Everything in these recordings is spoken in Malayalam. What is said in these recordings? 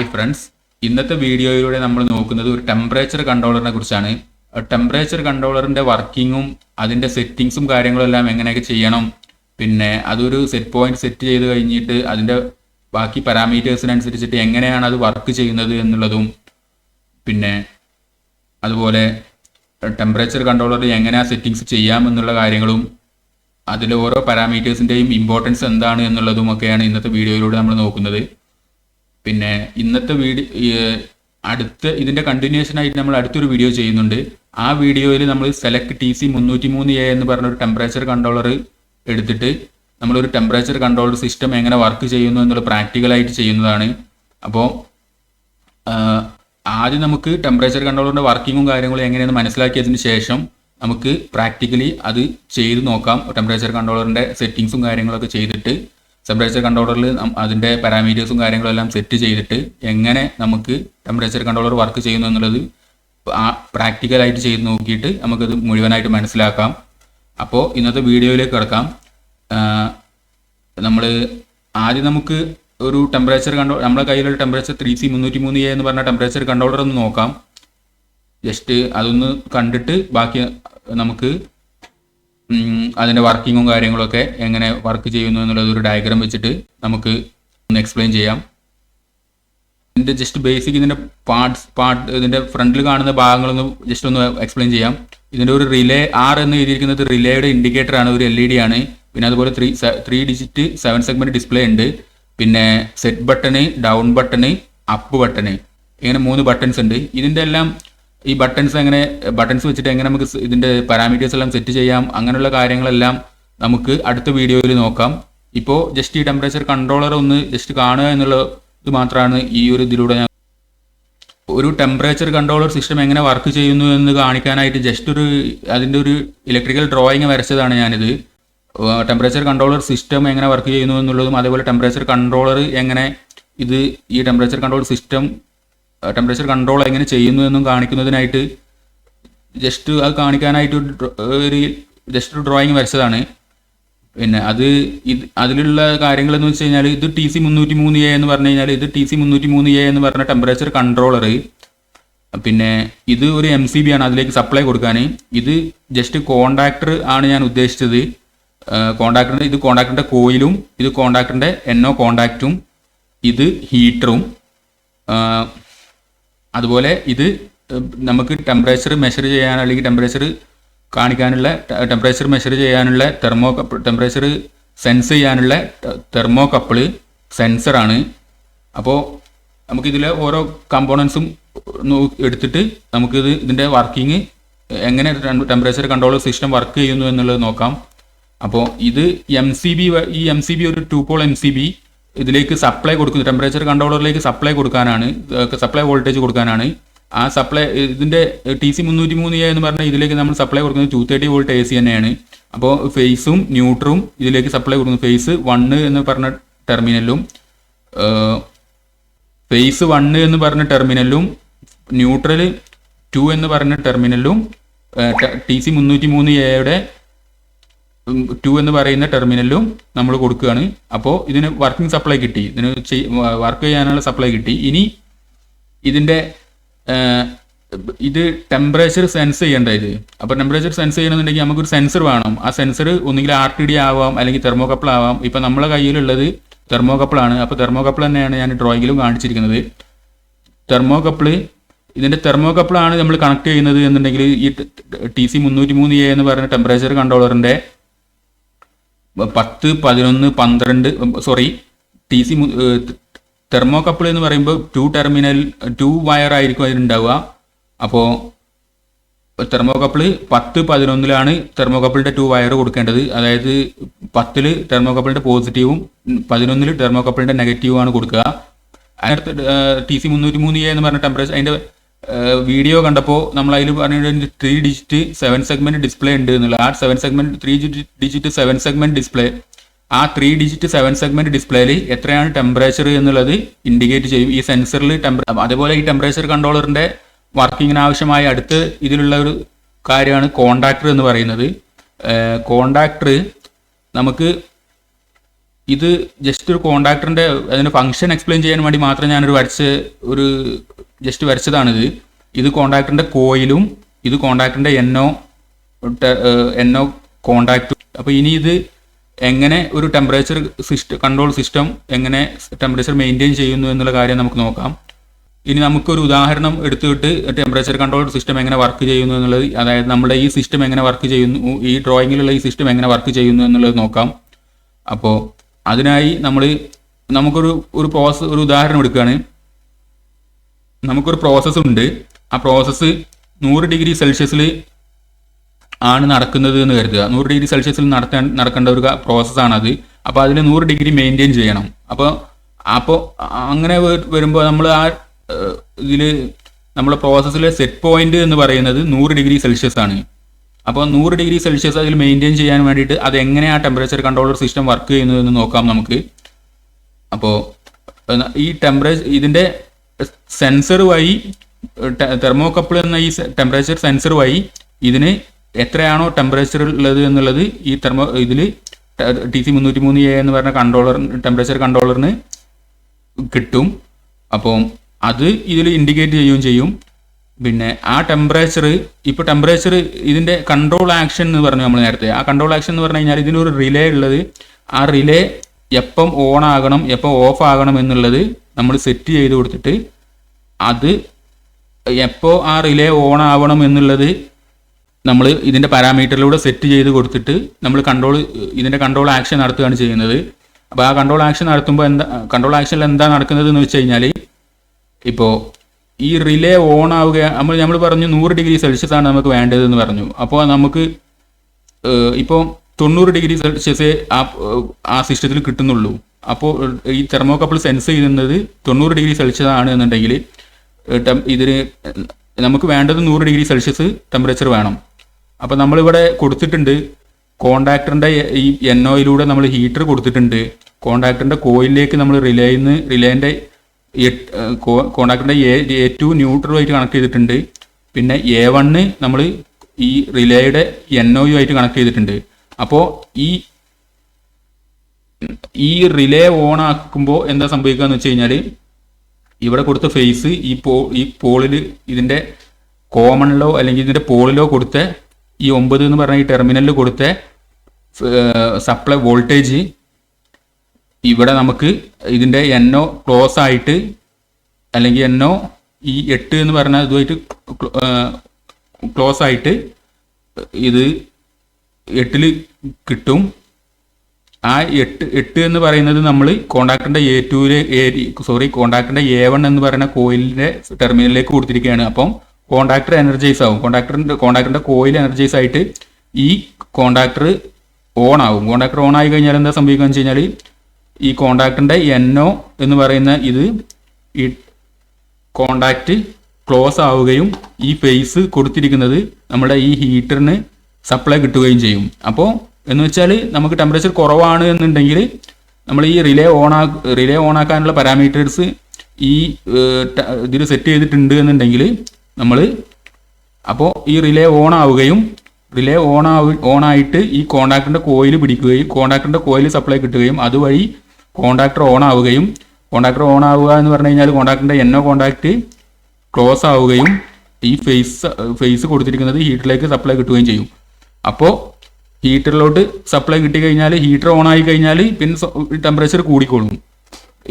ഹായ് ഫ്രണ്ട്സ് ഇന്നത്തെ വീഡിയോയിലൂടെ നമ്മൾ നോക്കുന്നത് ഒരു ടെമ്പറേച്ചർ കൺട്രോളറിനെ കുറിച്ചാണ്. ടെമ്പറേച്ചർ കൺട്രോളറിന്റെ വർക്കിങ്ങും അതിന്റെ സെറ്റിങ്സും കാര്യങ്ങളും എല്ലാം എങ്ങനെയൊക്കെ ചെയ്യണം. പിന്നെ അതൊരു സെറ്റ് പോയിന്റ് സെറ്റ് ചെയ്ത് കഴിഞ്ഞിട്ട് അതിന്റെ ബാക്കി പാരാമീറ്റേഴ്സിനനുസരിച്ചിട്ട് എങ്ങനെയാണ് അത് വർക്ക് ചെയ്യുന്നത് എന്നുള്ളതും പിന്നെ അതുപോലെ ടെമ്പറേച്ചർ കൺട്രോളറിൽ എങ്ങനെ സെറ്റിങ്സ് ചെയ്യാം എന്നുള്ള കാര്യങ്ങളും അതിലെ ഓരോ പാരാമീറ്റേഴ്സിന്റെയും ഇമ്പോർട്ടൻസ് എന്താണ് എന്നുള്ളതും ഒക്കെയാണ് ഇന്നത്തെ വീഡിയോയിലൂടെ നമ്മൾ നോക്കുന്നത്. പിന്നെ ഇന്നത്തെ വീഡിയോ അടുത്ത ഇതിന്റെ കണ്ടിന്യൂഷൻ ആയിട്ട് നമ്മൾ അടുത്തൊരു വീഡിയോ ചെയ്യുന്നുണ്ട്. ആ വീഡിയോയിൽ നമ്മൾ സെലക്ട് ടി സി മുന്നൂറ്റി മൂന്ന് എ എന്ന് പറഞ്ഞ ഒരു ടെമ്പറേച്ചർ കൺട്രോളർ എടുത്തിട്ട് നമ്മളൊരു ടെമ്പറേച്ചർ കൺട്രോളർ സിസ്റ്റം എങ്ങനെ വർക്ക് ചെയ്യുന്നു എന്നുള്ള പ്രാക്ടിക്കലായിട്ട് ചെയ്യുന്നതാണ്. അപ്പോൾ ആദ്യം നമുക്ക് ടെമ്പറേച്ചർ കൺട്രോളറിന്റെ വർക്കിങ്ങും കാര്യങ്ങളും എങ്ങനെയെന്ന് മനസ്സിലാക്കിയതിന് ശേഷം നമുക്ക് പ്രാക്ടിക്കലി അത് ചെയ്ത് നോക്കാം. ടെമ്പറേച്ചർ കൺട്രോളറിന്റെ സെറ്റിങ്സും കാര്യങ്ങളൊക്കെ ചെയ്തിട്ട് ടെമ്പറേച്ചർ കൺട്രോളറിൽ അതിന്റെ പാരാമീറ്റേഴ്സും കാര്യങ്ങളും എല്ലാം സെറ്റ് ചെയ്തിട്ട് എങ്ങനെ നമുക്ക് ടെമ്പറേച്ചർ കൺട്രോളർ വർക്ക് ചെയ്യുന്നു എന്നുള്ളത് പ്രാക്ടിക്കലായിട്ട് ചെയ്ത് നോക്കിയിട്ട് നമുക്കത് മുഴുവനായിട്ട് മനസ്സിലാക്കാം. അപ്പോൾ ഇന്നത്തെ വീഡിയോയിലേക്ക് കിടക്കാം. നമ്മൾ ആദ്യം നമുക്ക് ഒരു ടെമ്പറേച്ചർ കൺട്രോൾ നമ്മുടെ കയ്യിലുള്ള ടെമ്പറേച്ചർ ത്രീ സി മുന്നൂറ്റി മൂന്ന് എ എന്ന് പറഞ്ഞ ടെമ്പറേച്ചർ കൺട്രോളർ ഒന്ന് നോക്കാം. ജസ്റ്റ് അതൊന്ന് കണ്ടിട്ട് ബാക്കി നമുക്ക് ഉം, അതിന്റെ വർക്കിങ്ങും കാര്യങ്ങളൊക്കെ എങ്ങനെ വർക്ക് ചെയ്യുന്നു എന്നുള്ളത് ഒരു ഡയഗ്രാം വെച്ചിട്ട് നമുക്ക് ഒന്ന് എക്സ്പ്ലെയിൻ ചെയ്യാം. ഇതിന്റെ ജസ്റ്റ് ബേസിക് ഇതിന്റെ പാർട്സ് പാർട്ട് ഇതിന്റെ ഫ്രണ്ടിൽ കാണുന്ന ഭാഗങ്ങളൊന്ന് ജസ്റ്റ് ഒന്ന് എക്സ്പ്ലെയിൻ ചെയ്യാം. ഇതിന്റെ ഒരു റിലേ ആർ എന്ന് എഴുതിയിരിക്കുന്നത് റിലേയുടെ ഇൻഡിക്കേറ്റർ ആണ് ഒരു എൽ ഇ ഡി ആണ്. പിന്നെ അതുപോലെ three three digit seven segment display ഉണ്ട്. പിന്നെ set button down button up button ഇങ്ങനെ മൂന്ന് ബട്ടൺസ് ഉണ്ട്. ഇതിന്റെ എല്ലാം ഈ ബട്ടൺസ് എങ്ങനെ ബട്ടൺസ് വെച്ചിട്ട് എങ്ങനെ നമുക്ക് ഇതിന്റെ പാരാമീറ്റേഴ്സ് എല്ലാം സെറ്റ് ചെയ്യാം അങ്ങനെയുള്ള കാര്യങ്ങളെല്ലാം നമുക്ക് അടുത്ത വീഡിയോയിൽ നോക്കാം. ഇപ്പോൾ ജസ്റ്റ് ഈ ടെമ്പറേച്ചർ കൺട്രോളർ ഒന്ന് ജസ്റ്റ് കാണുക എന്നുള്ള ഇത് മാത്രമാണ് ഈ ഒരു ഇതിലൂടെ ഞാൻ ഒരു ടെമ്പറേച്ചർ കൺട്രോളർ സിസ്റ്റം എങ്ങനെ വർക്ക് ചെയ്യുന്നു എന്ന് കാണിക്കാനായിട്ട് ജസ്റ്റ് ഒരു അതിന്റെ ഒരു ഇലക്ട്രിക്കൽ ഡ്രോയിങ് വരച്ചതാണ് ഞാനിത്. ടെമ്പറേച്ചർ കൺട്രോളർ സിസ്റ്റം എങ്ങനെ വർക്ക് ചെയ്യുന്നു എന്നുള്ളതും അതേപോലെ ടെമ്പറേച്ചർ കൺട്രോളർ എങ്ങനെ ഇത് ഈ temperature control system temperature control എങ്ങനെ ചെയ്യുന്നു എന്നും കാണിക്കുന്നതിനായിട്ട് ജസ്റ്റ് അത് കാണിക്കാനായിട്ട് ഒരു ജസ്റ്റ് ഒരു ഡ്രോയിങ് വരച്ചതാണ്. പിന്നെ അത് ഇത് അതിലുള്ള കാര്യങ്ങൾ എന്ന് വെച്ച് കഴിഞ്ഞാൽ ഇത് ടി സി മുന്നൂറ്റി മൂന്ന് എ എന്ന് പറഞ്ഞു കഴിഞ്ഞാൽ ഇത് ടി സി മുന്നൂറ്റി മൂന്ന് എ എന്ന് പറഞ്ഞ ടെമ്പറേച്ചർ കൺട്രോളർ പിന്നെ ഇത് ഒരു എം സി ബി ആണ് അതിലേക്ക് സപ്ലൈ കൊടുക്കാൻ ഇത് ജസ്റ്റ് കോണ്ടാക്ടർ ആണ് ഞാൻ ഉദ്ദേശിച്ചത്. കോണ്ടാക്ടറിന്റെ ഇത് കോണ്ടാക്ടറിന്റെ കോയിലും ഇത് കോണ്ടാക്ടറിന്റെ എൻഒ കോണ്ടാക്റ്റും ഇത് ഹീറ്ററും അതുപോലെ ഇത് നമുക്ക് ടെമ്പറേച്ചർ മെഷർ ചെയ്യാൻ അല്ലെങ്കിൽ ടെമ്പറേച്ചർ കാണിക്കാനുള്ള ടെമ്പറേച്ചർ മെഷർ ചെയ്യാനുള്ള തെർമോ ടെമ്പറേച്ചർ സെൻസ് ചെയ്യാനുള്ള തെർമോ കപ്പിൾ സെൻസറാണ് അപ്പോൾ നമുക്കിതിലെ ഓരോ കമ്പോണൻസും എടുത്തിട്ട് നമുക്കിത് ഇതിന്റെ വർക്കിംഗ് എങ്ങനെ ടെമ്പറേച്ചർ കൺട്രോൾ സിസ്റ്റം വർക്ക് ചെയ്യുന്നു എന്നുള്ളത് നോക്കാം. അപ്പോൾ ഇത് എം സി ബി ഈ എം സി ബി ഒരു two pole M C B ഇതിലേക്ക് സപ്ലൈ കൊടുക്കുന്നു ടെമ്പറേച്ചർ കൺട്രോളറിലേക്ക് സപ്ലൈ കൊടുക്കാനാണ് സപ്ലൈ വോൾട്ടേജ് കൊടുക്കാനാണ്. ആ സപ്ലൈ ഇതിന്റെ ടി സി മുന്നൂറ്റി മൂന്ന് എ എന്ന് പറഞ്ഞാൽ ഇതിലേക്ക് നമ്മൾ സപ്ലൈ കൊടുക്കുന്നത് two thirty volt A C തന്നെയാണ്. അപ്പോൾ ഫേസും ന്യൂട്രും ഇതിലേക്ക് സപ്ലൈ കൊടുക്കുന്നു ഫേസ് വണ്ണ് എന്ന് പറഞ്ഞ ടെർമിനലും ഫേസ് വണ്ണ് എന്ന് പറഞ്ഞ ടെർമിനലും ന്യൂട്രൽ ടു എന്ന് പറഞ്ഞ ടെർമിനലും ടി സി മുന്നൂറ്റി മൂന്ന് എയുടെ ടു എന്ന് പറയുന്ന ടെർമിനലും നമ്മൾ കൊടുക്കുകയാണ്. അപ്പോൾ ഇതിന് വർക്കിംഗ് സപ്ലൈ കിട്ടി. ഇതിന് വർക്ക് ചെയ്യാനുള്ള സപ്ലൈ കിട്ടി. ഇനി ഇതിന്റെ ഇത് ടെമ്പറേച്ചർ സെൻസ് ചെയ്യേണ്ട ഇത്. അപ്പോൾ ടെമ്പറേച്ചർ സെൻസ് ചെയ്യണമെന്നുണ്ടെങ്കിൽ നമുക്കൊരു സെൻസർ വേണം. ആ സെൻസർ ഒന്നുകിൽ ആർ ടി ഡി ആവാം അല്ലെങ്കിൽ തെർമോകപ്പിൾ ആവാം. ഇപ്പം നമ്മളെ കയ്യിലുള്ളത് തെർമോകപ്പിളാണ് അപ്പോൾ തെർമോകപ്പിൾ തന്നെയാണ് ഞാൻ ഡ്രോയിങ്ങിലും കാണിച്ചിരിക്കുന്നത്. തെർമോകപ്പിൾ ഇതിന്റെ തെർമോകപ്പിളാണ് നമ്മൾ കണക്ട് ചെയ്യുന്നത് എന്നുണ്ടെങ്കിൽ ഈ ടി സി മുന്നൂറ്റി മൂന്ന് എ എന്ന് പറയുന്ന ടെമ്പറേച്ചർ കൺട്രോളറിന്റെ പത്ത് പതിനൊന്ന് പന്ത്രണ്ട് സോറി ടി സി തെർമോകപ്പിൾ എന്ന് പറയുമ്പോൾ ടു ടെർമിനൽ ടു വയർ ആയിരിക്കും അതിലുണ്ടാവുക. അപ്പോൾ തെർമോകപ്പിൾ പത്ത് പതിനൊന്നിലാണ് തെർമോകപ്പിളിന്റെ ടു വയർ കൊടുക്കേണ്ടത്. അതായത് പത്തിൽ തെർമോകപ്പിളിന്റെ പോസിറ്റീവും പതിനൊന്നിൽ തെർമോകപ്പിളിന്റെ നെഗറ്റീവും ആണ് കൊടുക്കുക. അതിനടുത്ത് ടി സി മുന്നൂറ്റി മൂന്ന് എന്ന് പറഞ്ഞ ടെമ്പറേച്ചർ അതിന്റെ വീഡിയോ കണ്ടപ്പോൾ നമ്മൾ അതിൽ പറഞ്ഞിട്ട് three digit seven segment display ഉണ്ട് എന്നുള്ള. ആ seven segment three digit seven segment display ആ ത്രീ ഡിജിറ്റ് സെവൻ സെഗ്മെന്റ് ഡിസ്പ്ലേയിൽ എത്രയാണ് ടെമ്പറേച്ചർ എന്നുള്ളത് ഇൻഡിക്കേറ്റ് ചെയ്യും. ഈ സെൻസറിൽ ടെമ്പർ അതേപോലെ ഈ ടെമ്പറേച്ചർ കൺട്രോളറിന്റെ വർക്കിങ്ങിന് ആവശ്യമായ അടുത്ത് ഇതിലുള്ള ഒരു കാര്യമാണ് കോണ്ടാക്ടർ എന്ന് പറയുന്നത്. കോണ്ടാക്ടർ നമുക്ക് ഇത് ജസ്റ്റ് ഒരു കോണ്ടാക്ടറിന്റെ അതിന്റെ ഫംഗ്ഷൻ എക്സ്പ്ലെയിൻ ചെയ്യാൻ വേണ്ടി മാത്രം ഞാനൊരു വരച്ച് ഒരു ജസ്റ്റ് വരച്ചതാണിത്. ഇത് കോണ്ടാക്ടറിന്റെ കോയിലും ഇത് കോണ്ടാക്ടറിന്റെ എൻഒ എൻഒ കോണ്ടാക്റ്റും അപ്പോൾ ഇനി ഇത് എങ്ങനെ ഒരു ടെമ്പറേച്ചർ സിസ്റ്റം കൺട്രോൾ സിസ്റ്റം എങ്ങനെ ടെമ്പറേച്ചർ മെയിന്റെയിൻ ചെയ്യുന്നു എന്നുള്ള കാര്യം നമുക്ക് നോക്കാം. ഇനി നമുക്കൊരു ഉദാഹരണം എടുത്തിട്ട് ടെമ്പറേച്ചർ കൺട്രോൾ സിസ്റ്റം എങ്ങനെ വർക്ക് ചെയ്യുന്നു എന്നുള്ളത് അതായത് നമ്മുടെ ഈ സിസ്റ്റം എങ്ങനെ വർക്ക് ചെയ്യുന്നു ഈ ഡ്രോയിങ്ങിലുള്ള ഈ സിസ്റ്റം എങ്ങനെ വർക്ക് ചെയ്യുന്നു എന്നുള്ളത് നോക്കാം. അപ്പോൾ അതിനായി നമ്മൾ നമുക്കൊരു ഒരു പ്രോസസ് ഒരു ഉദാഹരണം എടുക്കുകയാണ് നമുക്കൊരു പ്രോസസ്സ് ഉണ്ട്. ആ പ്രോസസ്സ് നൂറ് ഡിഗ്രി സെൽഷ്യസിൽ ആണ് നടക്കുന്നത് എന്ന് കരുതുക. നൂറ് ഡിഗ്രി സെൽഷ്യസിൽ നടത്താൻ നടക്കേണ്ട ഒരു പ്രോസസ്സാണ് അത് അപ്പോൾ അതിന് നൂറ് ഡിഗ്രി മെയിന്റെയിൻ ചെയ്യണം. അപ്പോൾ അപ്പോൾ അങ്ങനെ വരുമ്പോൾ നമ്മൾ ആ ഇതിൽ നമ്മുടെ പ്രോസസ്സിലെ സെറ്റ് പോയിന്റ് എന്ന് പറയുന്നത് നൂറ് ഡിഗ്രി സെൽഷ്യസ് ആണ് അപ്പോൾ നൂറ് ഡിഗ്രി സെൽഷ്യസ് അതിൽ മെയിന്റെയിൻ ചെയ്യാൻ വേണ്ടിയിട്ട് അത് എങ്ങനെയാണ് ആ ടെമ്പറേച്ചർ കൺട്രോളർ സിസ്റ്റം വർക്ക് ചെയ്യുന്നത് എന്ന് നോക്കാം നമുക്ക്. അപ്പോൾ ഈ ടെമ്പറേച്ചർ ഇതിന്റെ സെൻസർ വഴി തെർമോകപ്പിൾ എന്ന ഈ ടെമ്പറേച്ചർ സെൻസർ വഴി ഇതിന് എത്രയാണോ ടെമ്പറേച്ചർ ഉള്ളത് എന്നുള്ളത് ഈ തെർമോ ഇതിൽ ടി സി മുന്നൂറ്റി മൂന്ന് എ എന്ന് പറഞ്ഞ കൺട്രോളർ ടെമ്പറേച്ചർ കൺട്രോളറിന് കിട്ടും. അപ്പോൾ അത് ഇതിൽ ഇൻഡിക്കേറ്റ് ചെയ്യുകയും ചെയ്യും. പിന്നെ ആ ടെമ്പറേച്ചർ ഇപ്പോൾ ടെമ്പറേച്ചർ ഇതിന്റെ കൺട്രോൾ ആക്ഷൻ എന്ന് പറഞ്ഞു നമ്മൾ നേരത്തെ. ആ കൺട്രോൾ ആക്ഷൻ എന്ന് പറഞ്ഞു കഴിഞ്ഞാൽ ഇതിനൊരു റിലേ ഉള്ളത്. ആ റിലേ എപ്പം ഓൺ ആകണം എപ്പം ഓഫ് ആകണം എന്നുള്ളത് നമ്മൾ സെറ്റ് ചെയ്ത് കൊടുത്തിട്ട് അത് എപ്പോൾ ആ റിലേ ഓൺ ആവണം എന്നുള്ളത് നമ്മൾ ഇതിന്റെ പാരാമീറ്ററിലൂടെ സെറ്റ് ചെയ്ത് കൊടുത്തിട്ട് നമ്മൾ കൺട്രോൾ ഇതിന്റെ കൺട്രോൾ ആക്ഷൻ നടത്തുകയാണ് ചെയ്യുന്നത്. അപ്പോൾ ആ കൺട്രോൾ ആക്ഷൻ നടത്തുമ്പോൾ എന്താ കൺട്രോൾ ആക്ഷനിൽ എന്താ നടക്കുന്നത് എന്ന് വെച്ച് കഴിഞ്ഞാൽ ഇപ്പോൾ ഈ റിലേ ഓൺ ആവുക നമ്മൾ നമ്മൾ പറഞ്ഞു നൂറ് ഡിഗ്രി സെൽഷ്യസ് ആണ് നമുക്ക് വേണ്ടതെന്ന് പറഞ്ഞു. അപ്പോൾ നമുക്ക് ഇപ്പോൾ തൊണ്ണൂറ് ഡിഗ്രി സെൽഷ്യസേ ആ ആ സിസ്റ്റത്തിൽ കിട്ടുന്നുള്ളൂ. അപ്പോൾ ഈ തെർമോകപ്പിൾ സെൻസ് ചെയ്യുന്നത് തൊണ്ണൂറ് ഡിഗ്രി സെൽഷ്യസ് ആണ് എന്നുണ്ടെങ്കിൽ ഇതിന് നമുക്ക് വേണ്ടത് നൂറ് ഡിഗ്രി സെൽഷ്യസ് ടെമ്പറേച്ചർ വേണം. അപ്പോൾ നമ്മളിവിടെ കൊടുത്തിട്ടുണ്ട് കോണ്ടാക്ടറിന്റെ ഈ എൻ ഒയിലൂടെ നമ്മൾ ഹീറ്റർ കൊടുത്തിട്ടുണ്ട്. കോണ്ടാക്ടറിന്റെ കോയിലിലേക്ക് നമ്മൾ റിലേന്ന് റിലേന്റെ കോണ്ടാക്ടറിന്റെ എ എ ടു ന്യൂട്രലുമായിട്ട് കണക്ട് ചെയ്തിട്ടുണ്ട്. പിന്നെ എ വണ്ണ് നമ്മൾ ഈ റിലേയുടെ എൻ ഒ യു ആയിട്ട് കണക്ട് ചെയ്തിട്ടുണ്ട്. അപ്പോൾ ഈ ഈ റിലേ ഓൺ ആക്കുമ്പോൾ എന്താ സംഭവിക്കുക എന്ന് വെച്ച് കഴിഞ്ഞാൽ ഇവിടെ കൊടുത്ത ഫേസ് ഈ പോ ഈ പോളിൽ ഇതിന്റെ കോമണിലോ അല്ലെങ്കിൽ ഇതിന്റെ പോളിലോ കൊടുത്ത ഈ ഒമ്പത് എന്ന് പറഞ്ഞ ഈ ടെർമിനലിൽ കൊടുത്ത സപ്ലൈ വോൾട്ടേജ് ഇവിടെ നമുക്ക് ഇതിന്റെ എന്നോ ക്ലോസ് ആയിട്ട് അല്ലെങ്കിൽ എന്നോ ഈ എട്ട് എന്ന് പറഞ്ഞാൽ ഇതുമായിട്ട് ക്ലോസ് ആയിട്ട് ഇത് എട്ടിൽ കിട്ടും. ആ എട്ട് എട്ട് എന്ന് പറയുന്നത് നമ്മൾ കോണ്ടാക്ടിന്റെ എ ടുവിലെ സോറി കോണ്ടാക്ടിന്റെ എ വൺ എന്ന് പറയുന്ന കോയിലിന്റെ ടെർമിനലിലേക്ക് കൊടുത്തിരിക്കുകയാണ്. അപ്പം കോണ്ടാക്ടർ എനർജൈസ് ആവും. കോണ്ടാക്ടറിന്റെ കോണ്ടാക്ടറിന്റെ കോയിൽ എനർജൈസ് ആയിട്ട് ഈ കോണ്ടാക്ടർ ഓൺ ആവും. കോണ്ടാക്ടർ ഓൺ ആയി കഴിഞ്ഞാൽ എന്താ സംഭവിക്കുക വെച്ച് കഴിഞ്ഞാൽ ഈ കോണ്ടാക്ടറിന്റെ എൻഒ എന്ന് പറയുന്ന ഇത് ഈ കോണ്ടാക്റ്റ് ക്ലോസ് ആവുകയും ഈ ഫേസ് കൊടുത്തിരിക്കുന്നത് നമ്മുടെ ഈ ഹീറ്ററിന് സപ്ലൈ കിട്ടുകയും ചെയ്യും. അപ്പോൾ എന്ന് വെച്ചാൽ നമുക്ക് ടെമ്പറേച്ചർ കുറവാണ് എന്നുണ്ടെങ്കിൽ നമ്മൾ ഈ റിലേ ഓൺ ആ റിലേ ഓൺ ആക്കാനുള്ള പാരാമീറ്റേഴ്സ് ഈ ഇതിൽ സെറ്റ് ചെയ്തിട്ടുണ്ട് എന്നുണ്ടെങ്കിൽ നമ്മൾ അപ്പോൾ ഈ റിലേ ഓൺ ആവുകയും റിലേ ഓൺ ആവു ഓൺ ആയിട്ട് ഈ കോണ്ടാക്ടിന്റെ കോയിൽ പിടിക്കുകയും കോണ്ടാക്ടിന്റെ കോയിൽ സപ്ലൈ കിട്ടുകയും അതുവഴി കോണ്ടാക്ടർ ഓൺ ആവുകയും കോണ്ടാക്ടർ ഓൺ ആവുക എന്ന് പറഞ്ഞു കഴിഞ്ഞാൽ കോണ്ടാക്ടറിന്റെ എന്നോ കോണ്ടാക്ട് ക്ലോസ് ആവുകയും ഈ ഫേസ് ഫേസ് കൊടുത്തിരിക്കുന്നത് ഹീറ്ററിലേക്ക് സപ്ലൈ കിട്ടുകയും ചെയ്യും. അപ്പോൾ ഹീറ്ററിലോട്ട് സപ്ലൈ കിട്ടി കഴിഞ്ഞാൽ ഹീറ്റർ ഓൺ ആയി കഴിഞ്ഞാൽ പിന്നെ ടെമ്പറേച്ചർ കൂടിക്കോളും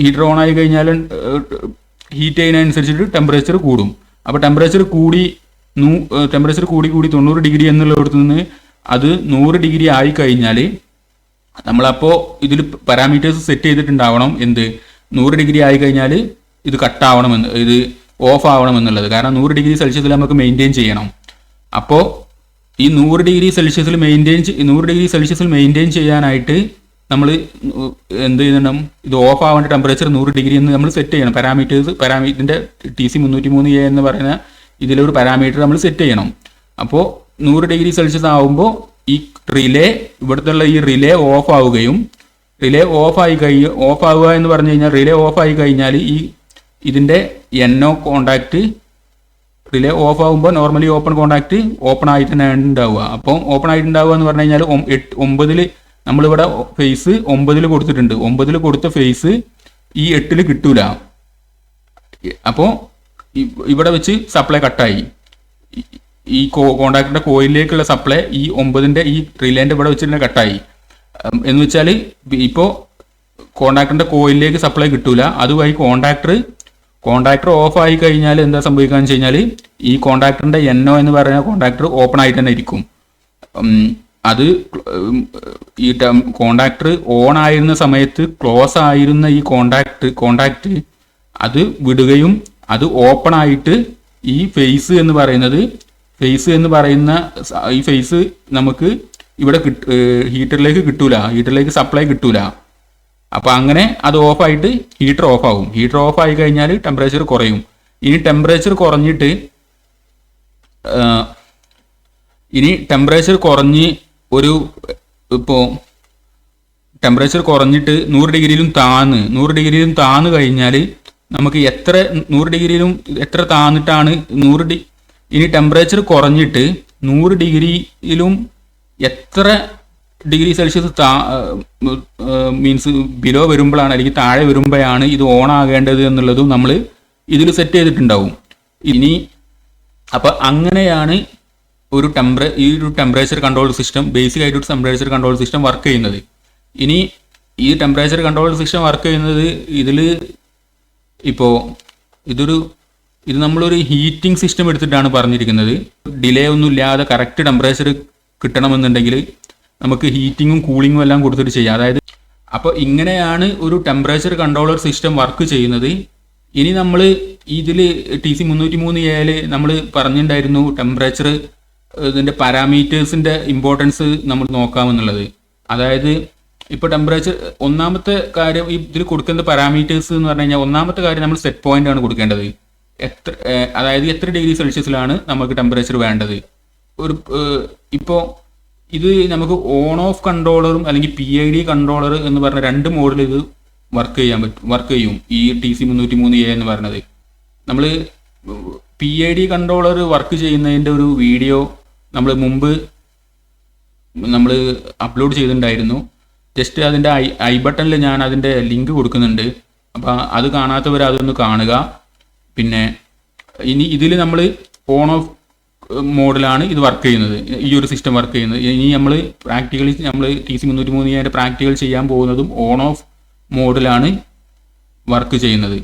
ഹീറ്റർ ഓൺ ആയി കഴിഞ്ഞാൽ ഹീറ്റ് ചെയ്യുന്നതനുസരിച്ചിട്ട് ടെമ്പറേച്ചർ കൂടും. അപ്പോൾ ടെമ്പറേച്ചർ കൂടി നൂ ടെമ്പറേച്ചർ കൂടി കൂടി തൊണ്ണൂറ് ഡിഗ്രി എന്നുള്ളിടത്ത് നിന്ന് അത് നൂറ് ഡിഗ്രി ആയി കഴിഞ്ഞാൽ നമ്മളപ്പോൾ ഇതിൽ പാരാമീറ്റേഴ്സ് സെറ്റ് ചെയ്തിട്ടുണ്ടാവണം എന്ത്? നൂറ് ഡിഗ്രി ആയി കഴിഞ്ഞാൽ ഇത് കട്ടാവണമെന്ന് ഇത് ഓഫ് ആവണം എന്നുള്ളത് കാരണം നൂറ് ഡിഗ്രി സെൽഷ്യസിൽ നമുക്ക് മെയിന്റെയിൻ ചെയ്യണം. അപ്പോൾ ഈ നൂറ് ഡിഗ്രി സെൽഷ്യസിൽ മെയിന്റെയിൻ നൂറ് ഡിഗ്രി സെൽഷ്യസിൽ മെയിന്റെയിൻ ചെയ്യാനായിട്ട് നമ്മൾ എന്ത് ചെയ്യണം? ഇത് ഓഫ് ആവേണ്ട ടെമ്പറേച്ചർ നൂറ് ഡിഗ്രി എന്ന് നമ്മൾ സെറ്റ് ചെയ്യണം. പാരാമീറ്റേഴ്സ് പാരാമീറ്ററിന്റെ ടി സി മുന്നൂറ്റി മൂന്ന് എ എന്ന് പറയുന്ന ഇതിലൊരു പാരാമീറ്റർ നമ്മൾ സെറ്റ് ചെയ്യണം. അപ്പോൾ നൂറ് ഡിഗ്രി സെൽഷ്യസ് ആവുമ്പോൾ ഈ റിലേ ഇവിടുത്തെ ഈ റിലേ ഓഫ് ആവുകയും റിലേ ഓഫ് ആയി കഴി ഓഫ് ആവുക എന്ന് പറഞ്ഞു കഴിഞ്ഞാൽ റിലേ ഓഫ് ആയി കഴിഞ്ഞാൽ ഈ ഇതിന്റെ N O contact relay off ആകുമ്പോൾ നോർമലി ഓപ്പൺ കോണ്ടാക്ട് ഓപ്പൺ ആയിട്ട് തന്നെയാണ് ഉണ്ടാവുക. അപ്പോൾ ഓപ്പൺ ആയിട്ടുണ്ടാവുക എന്ന് പറഞ്ഞു കഴിഞ്ഞാൽ എട്ട് ഒമ്പതിൽ നമ്മളിവിടെ ഫേസ് ഒമ്പതിൽ കൊടുത്തിട്ടുണ്ട്. ഒമ്പതിൽ കൊടുത്ത ഫേസ് ഈ എട്ടിൽ കിട്ടൂല. അപ്പോൾ ഇവിടെ വെച്ച് സപ്ലൈ കട്ടായി ഈ- കോണ്ടാക്ടിന്റെ കോയിലിലേക്കുള്ള സപ്ലൈ ഈ ഒമ്പതിന്റെ ഈ റിലേന്റെ ഇവിടെ വെച്ചിട്ട് കട്ടായി എന്ന് വെച്ചാൽ ഇപ്പോൾ കോണ്ടാക്ടറിന്റെ കോയിലിലേക്ക് സപ്ലൈ കിട്ടൂല. അതുവഴി കോണ്ടാക്ടർ കോണ്ടാക്ടർ ഓഫ് ആയി കഴിഞ്ഞാൽ എന്താ സംഭവിക്കുക വെച്ച് കഴിഞ്ഞാൽ ഈ കോണ്ടാക്ടറിന്റെ എൻഒ എന്ന് പറയുന്ന കോണ്ടാക്ടർ ഓപ്പൺ ആയിട്ട് തന്നെ ഇരിക്കും. അത് ഈ കോണ്ടാക്ടർ ഓൺ ആയിരുന്ന സമയത്ത് ക്ലോസ് ആയിരുന്ന ഈ കോണ്ടാക്ട് കോണ്ടാക്ട് അത് വിടുകയും അത് ഓപ്പൺ ആയിട്ട് ഈ ഫേസ് എന്ന് പറയുന്നത് ഫേസ് എന്ന് പറയുന്ന ഈ ഫേസ് നമുക്ക് ഇവിടെ ഹീറ്ററിലേക്ക് കിട്ടൂല. ഹീറ്ററിലേക്ക് സപ്ലൈ കിട്ടൂല. അപ്പോൾ അങ്ങനെ അത് ഓഫായിട്ട് ഹീറ്റർ ഓഫ് ആവും. ഹീറ്റർ ഓഫ് ആയി കഴിഞ്ഞാൽ ടെമ്പറേച്ചർ കുറയും. ഇനി ടെമ്പറേച്ചർ കുറഞ്ഞിട്ട് ഇനി ടെമ്പറേച്ചർ കുറഞ്ഞ് ഒരു ഇപ്പോൾ ടെമ്പറേച്ചർ കുറഞ്ഞിട്ട് നൂറ് ഡിഗ്രിയിലും താന്ന്. നൂറ് ഡിഗ്രിയിലും താന്ന് കഴിഞ്ഞാൽ നമുക്ക് എത്ര നൂറ് ഡിഗ്രിയിലും എത്ര താന്നിട്ടാണ് നൂറ് ഡി ഇനി ടെമ്പറേച്ചർ കുറഞ്ഞിട്ട് നൂറ് ഡിഗ്രിയിലും എത്ര ഡിഗ്രി സെൽഷ്യസ് താ മീൻസ് ബിലോ വരുമ്പോഴാണ് അല്ലെങ്കിൽ താഴെ വരുമ്പോഴാണ് ഇത് ഓൺ ആകേണ്ടത് എന്നുള്ളതും നമ്മൾ ഇതിൽ സെറ്റ് ചെയ്തിട്ടുണ്ടാവും. ഇനി അപ്പോൾ അങ്ങനെയാണ് ഒരു ടെമ്പറേ ഈ ഒരു ടെമ്പറേച്ചർ കൺട്രോൾ സിസ്റ്റം ബേസിക് ആയിട്ട് ടെമ്പറേച്ചർ കൺട്രോൾ സിസ്റ്റം വർക്ക് ചെയ്യുന്നത്. ഇനി ഈ ടെമ്പറേച്ചർ കൺട്രോൾ സിസ്റ്റം വർക്ക് ചെയ്യുന്നത് ഇതിൽ ഇപ്പോൾ ഇതൊരു ഇത് നമ്മളൊരു ഹീറ്റിംഗ് സിസ്റ്റം എടുത്തിട്ടാണ് പറഞ്ഞിരിക്കുന്നത്. ഡിലേ ഒന്നും ഇല്ലാതെ കറക്റ്റ് ടെമ്പറേച്ചർ കിട്ടണമെന്നുണ്ടെങ്കിൽ നമുക്ക് ഹീറ്റിങ്ങും കൂളിങ്ങും എല്ലാം കൊടുത്തിട്ട് ചെയ്യാം. അതായത് അപ്പോൾ ഇങ്ങനെയാണ് ഒരു ടെമ്പറേച്ചർ കൺട്രോളർ സിസ്റ്റം വർക്ക് ചെയ്യുന്നത്. ഇനി നമ്മൾ ഇതിൽ ടി സി മുന്നൂറ്റി മൂന്ന് എയിൽ നമ്മൾ പറഞ്ഞിട്ടുണ്ടായിരുന്നു ടെമ്പറേച്ചർ ഇതിന്റെ പാരാമീറ്റേഴ്സിന്റെ ഇമ്പോർട്ടൻസ് നമ്മൾ നോക്കാമെന്നുള്ളത്. അതായത് ഇപ്പോൾ ടെമ്പറേച്ചർ ഒന്നാമത്തെ കാര്യം ഇതിൽ കൊടുക്കുന്ന പാരാമീറ്റേഴ്സ് എന്ന് പറഞ്ഞു കഴിഞ്ഞാൽ ഒന്നാമത്തെ കാര്യം നമ്മൾ സെറ്റ് പോയിന്റ് ആണ് കൊടുക്കേണ്ടത്. എത്ര അതായത് എത്ര ഡിഗ്രി സെൽഷ്യസിലാണ് നമുക്ക് ടെമ്പറേച്ചർ വേണ്ടത്? ഒരു ഇപ്പോൾ ഇത് നമുക്ക് ഓൺ ഓഫ് കൺട്രോളറും അല്ലെങ്കിൽ പി ഐ ഡി കൺട്രോളർ എന്ന് പറഞ്ഞ രണ്ട് മോഡിൽ ഇത് വർക്ക് ചെയ്യാൻ പറ്റും വർക്ക് ചെയ്യും. ഈ ടി സി മുന്നൂറ്റി മൂന്ന് എ എന്ന് പറഞ്ഞത്. നമ്മൾ P I D controller work ചെയ്യുന്നതിന്റെ ഒരു വീഡിയോ നമ്മൾ മുമ്പ് നമ്മൾ അപ്ലോഡ് ചെയ്തിട്ടുണ്ടായിരുന്നു. ജസ്റ്റ് അതിന്റെ ഐ ഐ ബട്ടണിൽ ഞാൻ അതിന്റെ ലിങ്ക് കൊടുക്കുന്നുണ്ട്. അപ്പോൾ അത് കാണാത്തവർ അതൊന്ന് കാണുക. പിന്നെ ഇനി ഇതിൽ നമ്മൾ ഓൺ ഓഫ് മോഡിലാണ് ഇത് വർക്ക് ചെയ്യുന്നത്. ഈ ഒരു സിസ്റ്റം വർക്ക് ചെയ്യുന്നത്. ഇനി നമ്മൾ പ്രാക്ടിക്കലി നമ്മൾ ടി സി മുന്നൂറ്റി മൂന്ന് അതിന്റെ പ്രാക്ടിക്കൽ ചെയ്യാൻ പോകുന്നതും ഓൺ ഓഫ് മോഡിലാണ് വർക്ക് ചെയ്യുന്നത്.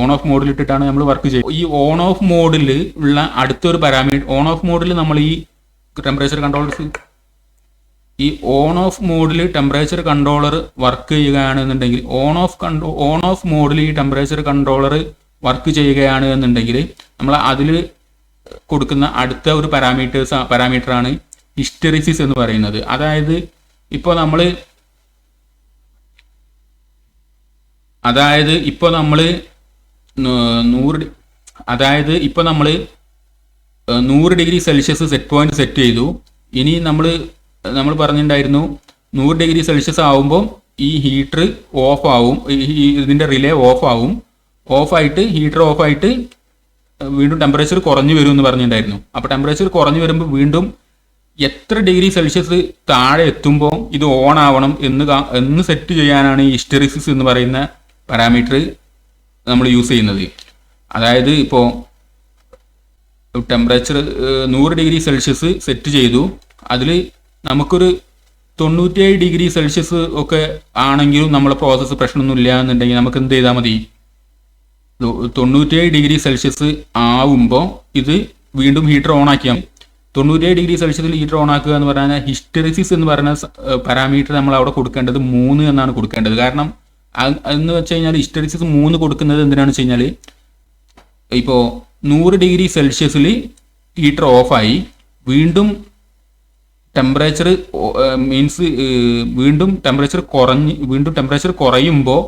ഓൺ ഓഫ് മോഡിൽ ഇട്ടിട്ടാണ് നമ്മൾ വർക്ക് ചെയ്യുന്നത് ഈ ഓൺ ഓഫ് മോഡിൽ ഉള്ള അടുത്തൊരു പാരാമീറ്റർ ഓൺ ഓഫ് മോഡിൽ നമ്മൾ ഈ ടെമ്പറേച്ചർ കൺട്രോളർ ഈ ഓൺ ഓഫ് മോഡിൽ ടെമ്പറേച്ചർ കൺട്രോളർ വർക്ക് ചെയ്യുകയാണെന്നുണ്ടെങ്കിൽ ഓൺ ഓഫ് കൺട്രോ ഓൺ ഓഫ് മോഡിൽ ഈ ടെമ്പറേച്ചർ കൺട്രോളർ വർക്ക് ചെയ്യുകയാണ് എന്നുണ്ടെങ്കിൽ നമ്മൾ അതിൽ കൊടുക്കുന്ന അടുത്ത ഒരു പാരാമീറ്റേഴ്സ് പാരാമീറ്ററാണ് ഹിസ്റ്ററിസിസ് എന്ന് പറയുന്നത്. അതായത് ഇപ്പോൾ നമ്മൾ അതായത് ഇപ്പോൾ നമ്മൾ നൂറ് അതായത് ഇപ്പോൾ നമ്മൾ നൂറ് degree Celsius set point set ചെയ്തു. ഇനി നമ്മൾ നമ്മൾ പറഞ്ഞിട്ടുണ്ടായിരുന്നു നൂറ് ഡിഗ്രി സെൽഷ്യസ് ആവുമ്പോൾ ഈ ഹീറ്റർ ഓഫ് ആവും ഇതിന്റെ റിലേ ഓഫ് ആവും. ഓഫായിട്ട് ഹീറ്റർ ഓഫായിട്ട് വീണ്ടും ടെമ്പറേച്ചർ കുറഞ്ഞു വരും എന്ന് പറഞ്ഞിട്ടുണ്ടായിരുന്നു. അപ്പോൾ ടെമ്പറേച്ചർ കുറഞ്ഞു വരുമ്പോൾ വീണ്ടും എത്ര ഡിഗ്രി സെൽഷ്യസ് താഴെ എത്തുമ്പോൾ ഇത് ഓൺ ആവണം എന്ന് എന്ന് സെറ്റ് ചെയ്യാനാണ് ഈ ഹിസ്റ്ററിസിസ് എന്ന് പറയുന്ന പാരാമീറ്റർ നമ്മൾ യൂസ് ചെയ്യുന്നത്. അതായത് ഇപ്പോൾ ടെമ്പറേച്ചർ നൂറ് ഡിഗ്രി സെൽഷ്യസ് സെറ്റ് ചെയ്തു. അതിൽ നമുക്കൊരു തൊണ്ണൂറ്റിയേഴ് ഡിഗ്രി സെൽഷ്യസ് ഒക്കെ ആണെങ്കിലും നമ്മളെ പ്രോസസ്സ് പ്രശ്നമൊന്നുമില്ല എന്നുണ്ടെങ്കിൽ നമുക്ക് എന്ത് ചെയ്താൽ മതി? തൊ- തൊണ്ണൂറ്റിയേഴ് ഡിഗ്രി സെൽഷ്യസ് ആവുമ്പോൾ ഇത് വീണ്ടും ഹീറ്റർ ഓൺ ആക്കിയാൽ മതി. തൊണ്ണൂറ്റിയേഴ് ഡിഗ്രി സെൽഷ്യസിൽ ഹീറ്റർ ഓൺ ആക്കുക എന്ന് പറഞ്ഞാൽ ഹിസ്റ്ററിസിസ് എന്ന് പറയുന്ന പാരാമീറ്റർ നമ്മൾ അവിടെ കൊടുക്കേണ്ടത് മൂന്ന് എന്നാണ് കൊടുക്കേണ്ടത് കാരണം എന്ന് വെച്ച് കഴിഞ്ഞാൽ ഹിസ്റ്ററിസിസ് മൂന്ന് കൊടുക്കുന്നത് എന്തിനാണെന്ന് വെച്ച് കഴിഞ്ഞാൽ ഇപ്പോൾ നൂറ് ഡിഗ്രി സെൽഷ്യസിൽ ഹീറ്റർ ഓഫായി വീണ്ടും ടെമ്പറേച്ചർ മീൻസ് വീണ്ടും ടെമ്പറേച്ചർ കുറഞ്ഞ് വീണ്ടും ടെമ്പറേച്ചർ കുറയുമ്പോൾ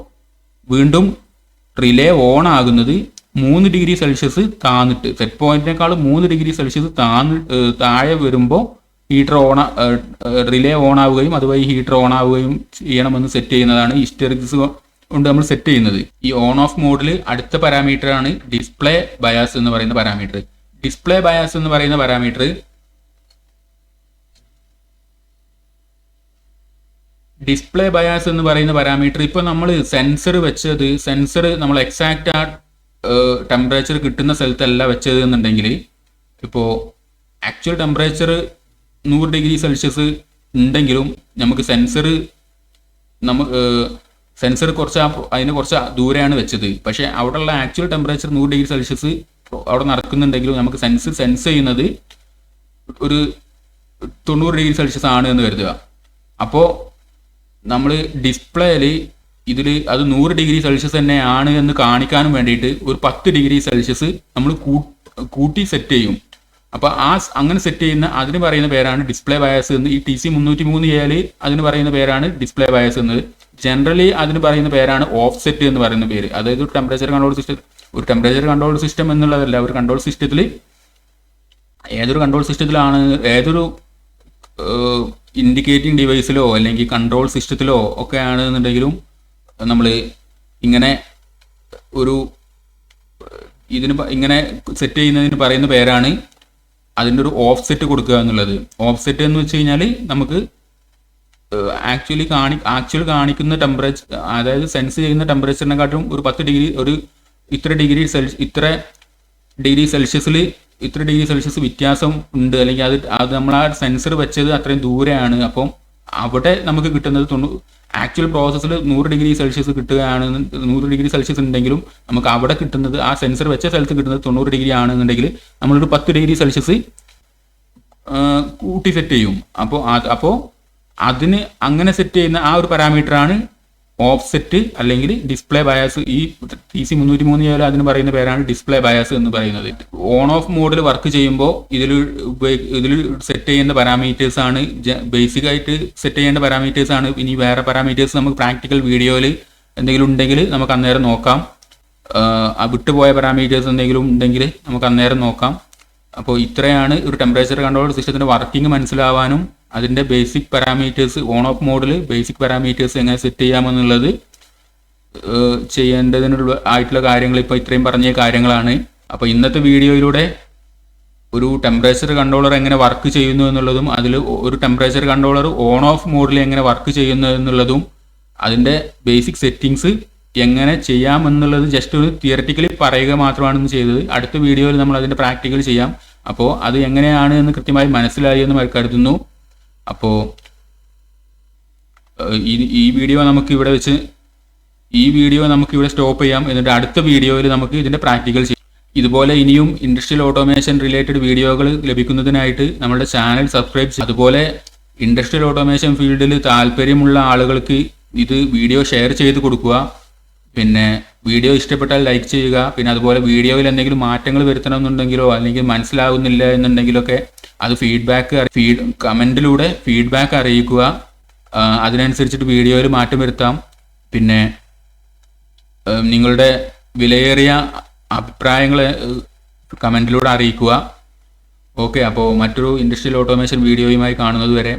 വീണ്ടും റിലേ ഓൺ ആകുന്നത് മൂന്ന് ഡിഗ്രി സെൽഷ്യസ് താന്നിട്ട്. സെറ്റ് പോയിന്റിനേക്കാൾ മൂന്ന് ഡിഗ്രി സെൽഷ്യസ് താന്ന് താഴെ വരുമ്പോൾ ഹീറ്റർ ഓൺ റിലേ ഓൺ ആവുകയും അതുവഴി ഹീറ്റർ ഓൺ ആവുകയും ചെയ്യണമെന്ന് സെറ്റ് ചെയ്യുന്നതാണ് ഹിസ്റ്ററിക്സ് കൊണ്ട് നമ്മൾ സെറ്റ് ചെയ്യുന്നത്. ഈ ഓൺ ഓഫ് മോഡിൽ അടുത്ത പാരാമീറ്റർ ആണ് ഡിസ്പ്ലേ ബയാസ് എന്ന് പറയുന്ന പാരാമീറ്റർ ഡിസ്പ്ലേ ബയാസ് എന്ന് പറയുന്ന പാരാമീറ്റർ ഡിസ്പ്ലേ ബയാസ് എന്ന് പറയുന്ന പാരാമീറ്റർ ഇപ്പോൾ നമ്മൾ സെൻസർ വെച്ചത് സെൻസർ നമ്മൾ എക്സാക്റ്റ് ആ ടെമ്പറേച്ചർ കിട്ടുന്ന സ്ഥലത്തല്ല വെച്ചത് എന്നുണ്ടെങ്കിൽ ഇപ്പോൾ ആക്ച്വൽ ടെമ്പറേച്ചർ നൂറ് ഡിഗ്രി സെൽഷ്യസ് ഉണ്ടെങ്കിലും നമുക്ക് സെൻസർ നമുക്ക് സെൻസർ കുറച്ച് ആ- അതിന് കുറച്ച് ദൂരെയാണ് വെച്ചത്. പക്ഷേ അവിടെയുള്ള ആക്ച്വൽ ടെമ്പറേച്ചർ നൂറ് ഡിഗ്രി സെൽഷ്യസ് അവിടെ നടക്കുന്നുണ്ടെങ്കിലും നമുക്ക് സെൻസ് സെൻസ് ചെയ്യുന്നത് ഒരു തൊണ്ണൂറ് ഡിഗ്രി സെൽഷ്യസ് ആണ് എന്ന് കരുതുക. അപ്പോൾ നമ്മൾ ഡിസ്പ്ലേയിൽ ഇതിൽ അത് നൂറ് ഡിഗ്രി സെൽഷ്യസ് തന്നെയാണ് എന്ന് കാണിക്കാനും വേണ്ടിയിട്ട് ഒരു പത്ത് ഡിഗ്രി സെൽഷ്യസ് നമ്മൾ കൂട്ടി സെറ്റ് ചെയ്യും. അപ്പോൾ ആ അങ്ങനെ സെറ്റ് ചെയ്യുന്ന അതിന് പറയുന്ന പേരാണ് ഡിസ്പ്ലേ ബയസ് എന്ന്. ഈ ടി സി മുന്നൂറ്റി മൂന്ന് ചെയ്യാൽ അതിന് പറയുന്ന പേരാണ് ഡിസ്പ്ലേ ബയസ് എന്നത് ജനറലി അതിന് പറയുന്ന പേരാണ് ഓഫ് സെറ്റ് എന്ന് പറയുന്ന പേര്. അതായത് ഒരു ടെമ്പറേച്ചർ കൺട്രോൾ സിസ്റ്റം ഒരു ടെമ്പറേച്ചർ കൺട്രോൾ സിസ്റ്റം എന്നുള്ളതല്ല. ഒരു കൺട്രോൾ സിസ്റ്റത്തിൽ ഏതൊരു കൺട്രോൾ സിസ്റ്റത്തിലാണ് ഏതൊരു ഇൻഡിക്കേറ്റിംഗ് ഡിവൈസിലോ അല്ലെങ്കിൽ കൺട്രോൾ സിസ്റ്റത്തിലോ ഒക്കെ ആണെന്നുണ്ടെങ്കിലും നമ്മൾ ഇങ്ങനെ ഒരു ഇതിന് ഇങ്ങനെ സെറ്റ് ചെയ്യുന്നതിന് പറയുന്ന പേരാണ് അതിന്റെ ഒരു ഓഫ് സെറ്റ് കൊടുക്കുക എന്നുള്ളത്. ഓഫ്സെറ്റ് എന്ന് വെച്ച് കഴിഞ്ഞാൽ നമുക്ക് ആക്ച്വലി കാണി ആക്ച്വൽ കാണിക്കുന്ന ടെമ്പറേച്ചർ അതായത് സെൻസ് ചെയ്യുന്ന ടെമ്പറേച്ചറിനെക്കാട്ടും ഒരു പത്ത് ഡിഗ്രി ഒരു ഇത്ര ഡിഗ്രി സെൽഷ്യസ് ഇത്ര ഡിഗ്രി സെൽഷ്യസിൽ ഇത്ര ഡിഗ്രി സെൽഷ്യസ് വ്യത്യാസം ഉണ്ട്. അല്ലെങ്കിൽ അത് അത് നമ്മൾ ആ സെൻസർ വെച്ചത് അത്രയും ദൂരെയാണ്. അപ്പം അവിടെ നമുക്ക് കിട്ടുന്നത് തൊണ്ണൂ ആക്ച്വൽ പ്രോസസ്സിൽ നൂറ് ഡിഗ്രി സെൽഷ്യസ് കിട്ടുകയാണ്. നൂറ് ഡിഗ്രി സെൽഷ്യസ് ഉണ്ടെങ്കിലും നമുക്ക് അവിടെ കിട്ടുന്നത് ആ സെൻസർ വെച്ച സ്ഥലത്ത് കിട്ടുന്നത് തൊണ്ണൂറ് ഡിഗ്രി ആണെന്നുണ്ടെങ്കിൽ നമ്മളൊരു പത്ത് ഡിഗ്രി സെൽഷ്യസ് കൂട്ടി സെറ്റ് ചെയ്യും. അപ്പോൾ അപ്പോൾ അതിന് അങ്ങനെ സെറ്റ് ചെയ്യുന്ന ആ ഒരു പാരാമീറ്റർ ആണ് ഓഫ് സെറ്റ് അല്ലെങ്കിൽ ഡിസ്പ്ലേ ബയാസ് ഈ ടി സി മുന്നൂറ്റി മൂന്ന് ഏഴ് അതിന് പറയുന്ന പേരാണ് ഡിസ്പ്ലേ ബയാസ് എന്ന് പറയുന്നത്. ഓൺ ഓഫ് മോഡിൽ വർക്ക് ചെയ്യുമ്പോൾ ഇതിൽ ഇതിൽ സെറ്റ് ചെയ്യുന്ന പാരാമീറ്റേഴ്സ് ആണ്. ബേസിക് ആയിട്ട് സെറ്റ് ചെയ്യേണ്ട പാരാമീറ്റേഴ്സ് ആണ്. ഇനി വേറെ പാരാമീറ്റേഴ്സ് നമുക്ക് പ്രാക്ടിക്കൽ വീഡിയോയിൽ എന്തെങ്കിലും ഉണ്ടെങ്കിൽ നമുക്ക് അന്നേരം നോക്കാം. വിട്ടുപോയ പാരാമീറ്റേഴ്സ് എന്തെങ്കിലും ഉണ്ടെങ്കിൽ നമുക്ക് അന്നേരം നോക്കാം. അപ്പോൾ ഇത്രയാണ് ഒരു ടെമ്പറേച്ചർ കൺട്രോൾ സിസ്റ്റത്തിന്റെ വർക്കിംഗ് മനസ്സിലാവാനും അതിന്റെ ബേസിക് പാരാമീറ്റേഴ്സ് ഓൺ ഓഫ് മോഡിൽ ബേസിക് പാരാമീറ്റേഴ്സ് എങ്ങനെ സെറ്റ് ചെയ്യാമെന്നുള്ളത് ചെയ്യേണ്ടതിനുള്ള ആയിട്ടുള്ള കാര്യങ്ങൾ ഇപ്പോൾ ഇത്രയും പറഞ്ഞ കാര്യങ്ങളാണ്. അപ്പോൾ ഇന്നത്തെ വീഡിയോയിലൂടെ ഒരു ടെമ്പറേച്ചർ കൺട്രോളർ എങ്ങനെ വർക്ക് ചെയ്യുന്നു എന്നുള്ളതും അതിൽ ഒരു ടെമ്പറേച്ചർ കൺട്രോളർ ഓൺ ഓഫ് മോഡിൽ എങ്ങനെ വർക്ക് ചെയ്യുന്നു എന്നുള്ളതും അതിന്റെ ബേസിക് സെറ്റിങ്സ് എങ്ങനെ ചെയ്യാമെന്നുള്ളത് ജസ്റ്റ് ഒരു തിയററ്റിക്കലി പറയുക മാത്രമാണ് ചെയ്തത്. അടുത്ത വീഡിയോയിൽ നമ്മൾ അതിന്റെ പ്രാക്ടിക്കൽ ചെയ്യാം. അപ്പോൾ അത് എങ്ങനെയാണ് എന്ന് കൃത്യമായി മനസ്സിലായി എന്ന് കരുതുന്നു. അപ്പോൾ ഈ ഈ വീഡിയോ നമുക്ക് ഇവിടെ വെച്ച് ഈ വീഡിയോ നമുക്ക് ഇവിടെ സ്റ്റോപ്പ് ചെയ്യാം. എന്നിട്ട് അടുത്ത വീഡിയോയിൽ നമുക്ക് ഇതിന്റെ പ്രാക്ടിക്കൽ ചെയ്യാം. ഇതുപോലെ ഇനിയും ഇൻഡസ്ട്രിയൽ ഓട്ടോമേഷൻ റിലേറ്റഡ് വീഡിയോകൾ ലഭിക്കുന്നതിനായിട്ട് നമ്മുടെ ചാനൽ സബ്സ്ക്രൈബ് ചെയ്യും. അതുപോലെ ഇൻഡസ്ട്രിയൽ ഓട്ടോമേഷൻ ഫീൽഡിൽ താല്പര്യമുള്ള ആളുകൾക്ക് ഇത് വീഡിയോ ഷെയർ ചെയ്ത് കൊടുക്കുക. പിന്നെ വീഡിയോ ഇഷ്ടപ്പെട്ടാൽ ലൈക്ക് ചെയ്യുക. പിന്നെ അതുപോലെ വീഡിയോയിൽ എന്തെങ്കിലും മാറ്റങ്ങൾ വരുത്തണമെന്നുണ്ടെങ്കിലോ അല്ലെങ്കിൽ മനസ്സിലാകുന്നില്ല എന്നുണ്ടെങ്കിലൊക്കെ അത് ഫീഡ്ബാക്ക് ഫീഡ് കമന്റിലൂടെ ഫീഡ്ബാക്ക് അറിയിക്കുക. അതിനനുസരിച്ചിട്ട് വീഡിയോയിൽ മാറ്റം വരുത്താം. പിന്നെ നിങ്ങളുടെ വിലയേറിയ അഭിപ്രായങ്ങൾ കമന്റിലൂടെ അറിയിക്കുക. ഓക്കെ അപ്പോൾ മറ്റൊരു ഇൻഡസ്ട്രിയൽ ഓട്ടോമേഷൻ വീഡിയോയുമായി കാണുന്നത് വരെ